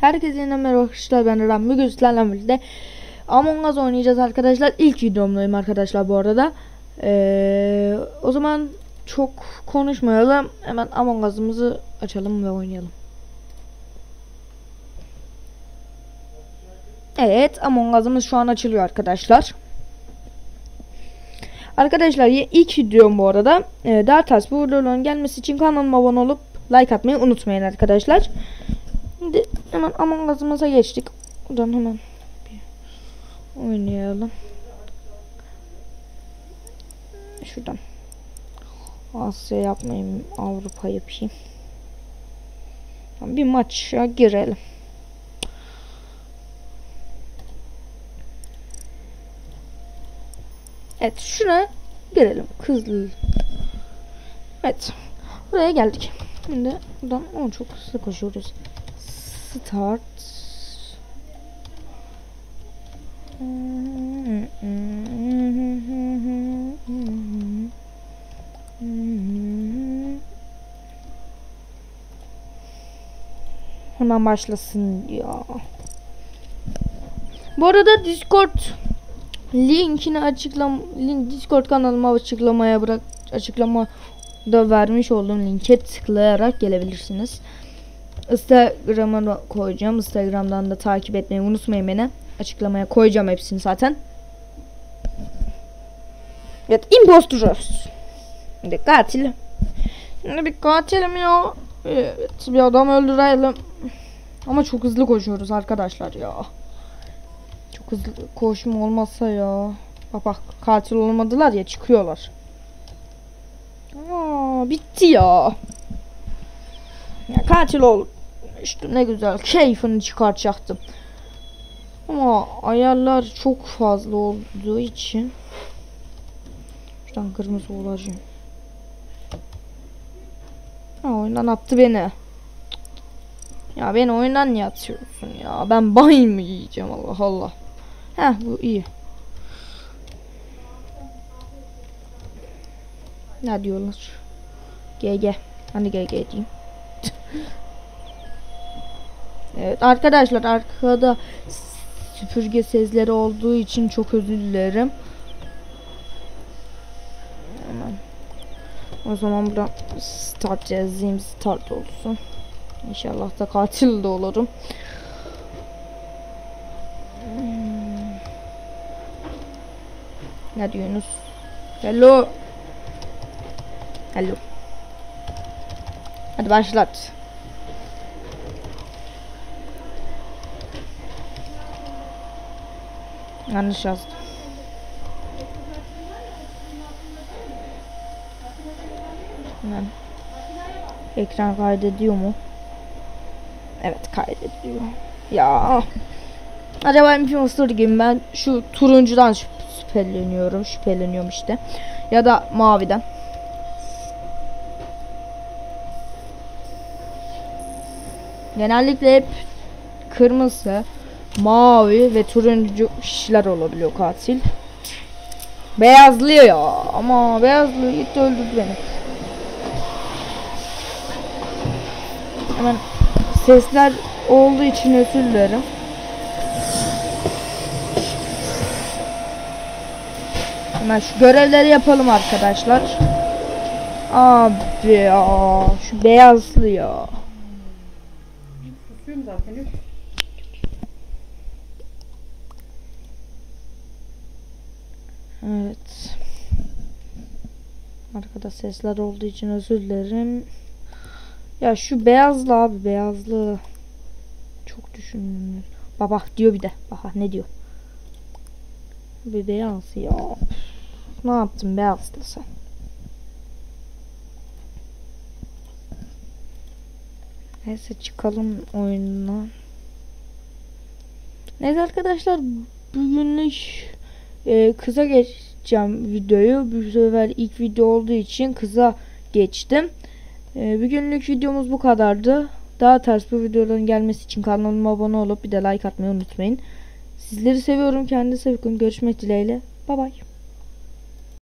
Herkese yine merhaba arkadaşlar ben Ram. Bugün sizlerle birlikte Among Us oynayacağız arkadaşlar. İlk videomdayım arkadaşlar bu arada. Ee, O zaman çok konuşmayalım. Hemen Among Us'ımızı açalım ve oynayalım. Evet Among Us'ımız şu an açılıyor arkadaşlar. Arkadaşlar ilk videom bu arada. Ee, Daha tarz bu videoların gelmesi için kanalıma abone olup Like atmayı unutmayın arkadaşlar hemen Among Us'ımıza geçtik. Buradan hemen bir oynayalım. Şuradan. Asya yapmayayım. Avrupa yapayım. Bir maça girelim. Evet şuna girelim. Hızlı. Evet. Buraya geldik. Şimdi buradan o çok hızlı koşuyoruz. Start. Hemen başlasın ya. Bu arada Discord linkini açıklam link Discord kanalıma açıklamaya bırak açıklama da vermiş olduğum linke tıklayarak gelebilirsiniz. Instagram'a koyacağım. Instagram'dan da takip etmeyi unutmayın beni. Açıklamaya koyacağım hepsini zaten. Evet, impostoruz. Şimdi katil. Şimdi bir katilim ya. Evet, bir adam öldürelim. Ama çok hızlı koşuyoruz arkadaşlar ya. Çok hızlı koşma olmazsa ya. Bak bak katil olmadılar ya çıkıyorlar. Aa, bitti ya. Ya katil ol. İşte ne güzel keyfini çıkartacaktım. Ama ayarlar çok fazla olduğu için Şuradan kırmızı olacağım. Ha oyundan attı beni. Ya beni oyundan niye atıyorsun ya? Ben bay mı yiyeceğim Allah Allah. Heh bu iyi. Ne diyorlar? GG. Hani GG diyeyim. evet arkadaşlar arkada süpürge sesleri olduğu için çok özür dilerim. Hemen. O zaman buradan start yazayım start olsun. İnşallah da katil de olurum. Hmm. Ne diyorsunuz? Hello. Hello. Hadi başlat. Yanlış yazdım. Hemen. Ekran kaydediyor mu? Evet kaydediyor. Ya. Acaba imposter gibi ben şu turuncudan şüp- şüpheleniyorum. Şüpheleniyorum işte. Ya da maviden. Genellikle hep kırmızı, mavi ve turuncu kişiler olabiliyor katil. Beyazlıyor ya ama beyazlı gitti öldürdü beni. Hemen sesler olduğu için özür dilerim. Hemen şu görevleri yapalım arkadaşlar. Abi ya şu beyazlı ya. Susuyorum zaten. Evet. Arkada sesler olduğu için özür dilerim. Ya şu beyazlı abi beyazlı. Çok düşünüyorum. Bak bak diyor bir de. Bak ne diyor. Bir beyaz ya. Ne yaptın beyazlı sen? Neyse çıkalım oyundan. Neyse arkadaşlar bugünlük e, kısa geçeceğim videoyu. Bu sefer ilk video olduğu için kısa geçtim. E, bugünlük videomuz bu kadardı. Daha ters bu videoların gelmesi için kanalıma abone olup bir de like atmayı unutmayın. Sizleri seviyorum. Kendinize bakın. Görüşmek dileğiyle. Bay bay.